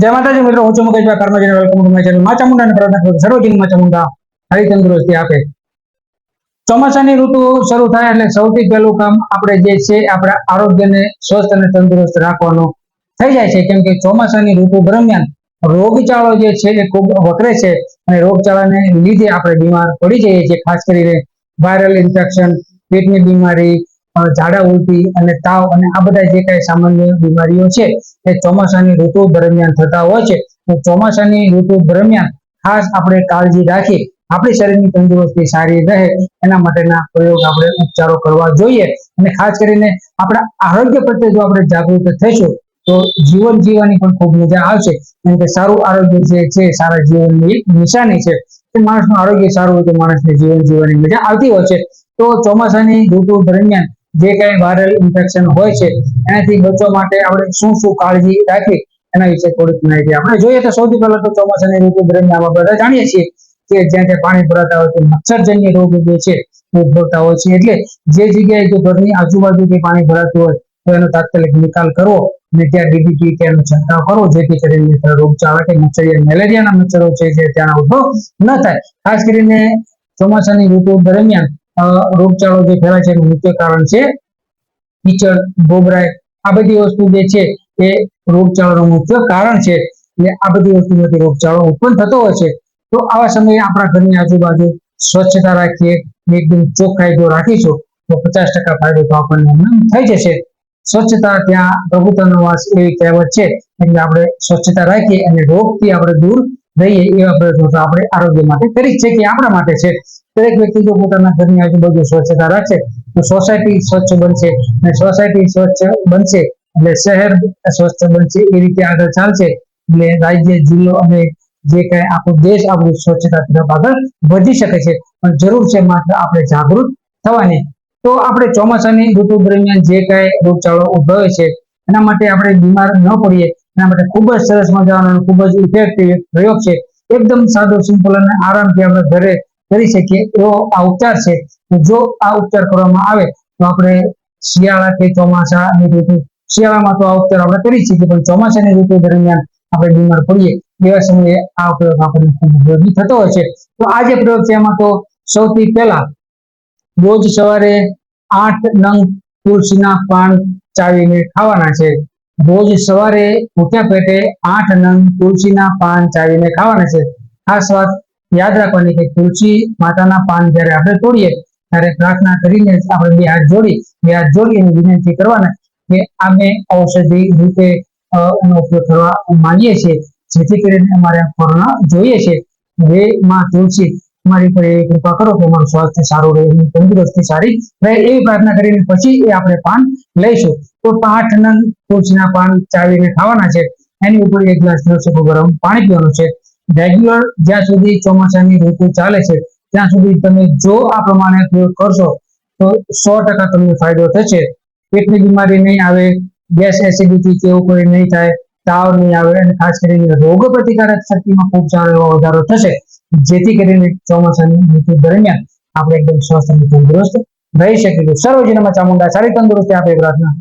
જય માતાજી મિત્રો, હું છું કર્મજીને વેલકમ ટુ માય ચેનલ માચા મુંડા પ્રાર્થના કરું સર્વજીન માચા મુંડા હરી તંદુરસ્તી આપે. ચોમાસાની ઋતુ શરૂ થાય એટલે સૌથી પહેલું કામ આપણે જે છે આપણા આરોગ્યને સ્વસ્થ અને તંદુરસ્ત રાખવાનું થઈ જાય છે. કેમ કે ચોમાસાની ઋતુ દરમિયાન રોગચાળો જે છે એ ખૂબ વકરે છે અને રોગચાળાને લીધે આપણે બીમાર પડી જઈએ છીએ. ખાસ કરીને વાયરલ ઇન્ફેક્શન પેટની બીમારી ઝાડા ઉલટી અને તાવ અને આ બધા જે કાંઈ સામાન્ય બીમારીઓ છે, એ ચોમાસાની ઋતુ દરમિયાન થતા હોય છે. તો ચોમાસાની ઋતુ દરમિયાન ખાસ આપણે કાળજી રાખી આપણી શરીરની તંદુરસ્તી સારી રહે, એના માટેના પ્રયોગ આપણે ઉપચારો કરવા જોઈએ. અને ખાસ કરીને આપણા આરોગ્ય પ્રત્યે જો આપણે જાગૃત થઈશું, તો જીવન જીવવાની પણ ખૂબ મજા આવશે. કેમ કે સારું આરોગ્ય જે છે, સારા જીવનની એક નિશાની છે. કે માણસનું આરોગ્ય સારું હોય તો માણસને જીવન જીવવાની મજા આવતી હોય છે. તો ચોમાસાની ઋતુ દરમિયાન જે કઈ વાયરલ ઇન્ફેક્શન હોય છે, એનાથી બચવા માટે આપણે શું શું કાળજી રાખવી એના વિશે થોડીક માહિતી આપણે જોઈએ તો સૌથી પહેલા તો ચોમાસાની ઋતુ દરમિયાન આપણે બધા જાણીએ છીએ કે જ્યાં ત્યાં પાણી ભરાતા હોય છે, મચ્છરજન્ય રોગ જે છે ઉદભવતા હોય છે. એટલે જે જગ્યાએ જો ઘરની આજુબાજુ જે પાણી ભરાતું હોય, તો એનો તાત્કાલિક નિકાલ કરવો અને ત્યાં ડીડીટી કે એનો છંટકાવ કરવો, જેથી કરીને રોગચાળા કે મચ્છરિયા મેલેરિયાના મચ્છરો છે જે ત્યાં ઉદ્ભવ ન થાય. ખાસ કરીને ચોમાસાની ઋતુ દરમિયાન રોગચાળો જે ફેલાય છે એનું મુખ્ય કારણ છે કીચડ ગોબરાય આ બધી વસ્તુ જે છે એ રોગચાળાનું મુખ્ય કારણ છે એટલે આ બધી વસ્તુમાંથી રોગચાળો ઉત્પન્ન થતો હોય છે. તો આવા સમયે આપણા ઘરની આજુબાજુ સ્વચ્છતા રાખીએ એકદમ ચોખ્ખાઈ જો રાખીશું, તો પચાસ ટકા ફાયદો તો આપણને થઈ જશે. સ્વચ્છતા ત્યાં પ્રભુતાનો વાસ એવી કહેવત છે, એટલે આપણે સ્વચ્છતા રાખીએ અને રોગથી આપણે દૂર રહીએ એવા પ્રયત્નો આપણે આરોગ્ય માટે કરી છે કે આપણા માટે છે. દરેક વ્યક્તિ જો પોતાના ઘરની આજુબાજુ સ્વચ્છતા રાખશે તો સોસાયટી સ્વચ્છ બનશે અને સોસાયટી સ્વચ્છ બનશે એટલે શહેર સ્વચ્છ બનશે, એ રીતે આગળ ચાલશે એટલે રાજ્ય, જિલ્લો અને જે કઈ આપણો દેશ આપણું સ્વચ્છતા તરફ આગળ વધી શકે છે. પણ જરૂર છે માત્ર આપણે જાગૃત થવાની. તો આપણે ચોમાસાની ઋતુ દરમિયાન જે કાંઈ રોગચાળો ઉદ્ભવે છે, એના માટે આપણે બીમાર ન પડીએ. એના માટે ખૂબ જ સરસ મજાનો ખૂબ જ ઇફેક્ટિવ પ્રયોગ છે. એકદમ સાદો સિમ્પલ અને આરામથી આપણે ઘરે કરી શકીએ એવો આ ઉપચાર છે. જો આ ઉપચાર કરવામાં આવે તો આપણે શિયાળા કે ચોમાસાની ઋતુ, શિયાળામાં તો આ ઉપચાર આપણે કરી શકીએ, પણ ચોમાસાની ઋતુ દરમિયાન આપણે બીમાર પડીએ એવા સમયે આ પ્રયોગ આપણને ખૂબ ઉપયોગી થતો હોય છે. તો આ જે પ્રયોગ છે એમાં તો સૌથી પહેલા રોજ સવારે આઠ નંગ તુલસીના પાન ચાવીને ખાવાના છે. રોજ સવારે ભૂખ્યા પેટે આઠ નંગ તુલસીના પાન ચાવીને ખાવાના છે. ખાસ વાત યાદ રાખવાની કે તુલસી માતાના પાન જ્યારે આપણે તોડીએ, ત્યારે પ્રાર્થના કરીને આપણે બે હાથ જોડી, બે હાથ જોડી એની વિનંતી કરવાના કે અમે ઔષધિ રૂપે એનો ઉપયોગ કરવા માંગીએ છીએ. જેથી કરીને અમારે કોરોના જોઈએ છે. હે માં તુલસી અમારી પર એવી કૃપા કરો કે અમારું સ્વાસ્થ્ય સારું રહે, એની તંદુરસ્તી સારી રહે, એવી પ્રાર્થના કરીને પછી એ આપણે પાન લઈશું. તો આઠ નંગ તુલસીના પાન ચાવીને ખાવાના છે. એની ઉપર એક ગ્લાસ દસ ગરમ પાણી પીવાનું છે. રેગ્યુલર જ્યાં સુધી ચોમાસાની ઋતુ ચાલે છે, ત્યાં સુધી તમે જો આ પ્રમાણે પ્રયોગ કરશો, તો સો ટકા તમને ફાયદો થશે. પેટની બીમારી નહીં આવે ગેસ એસિડિટી કે એવું કોઈ નહીં થાય, તાવ નહીં આવે અને ખાસ કરીને રોગ પ્રતિકારક શક્તિમાં ખૂબ સારો એવો વધારો થશે, જેથી કરીને ચોમાસાની ઋતુ દરમિયાન આપણે એકદમ સ્વસ્થ અને તંદુરસ્ત રહી શકીશું સર્વજનમાં ચામુંડા સારી તંદુરસ્તી આપે એ પ્રાર્થના.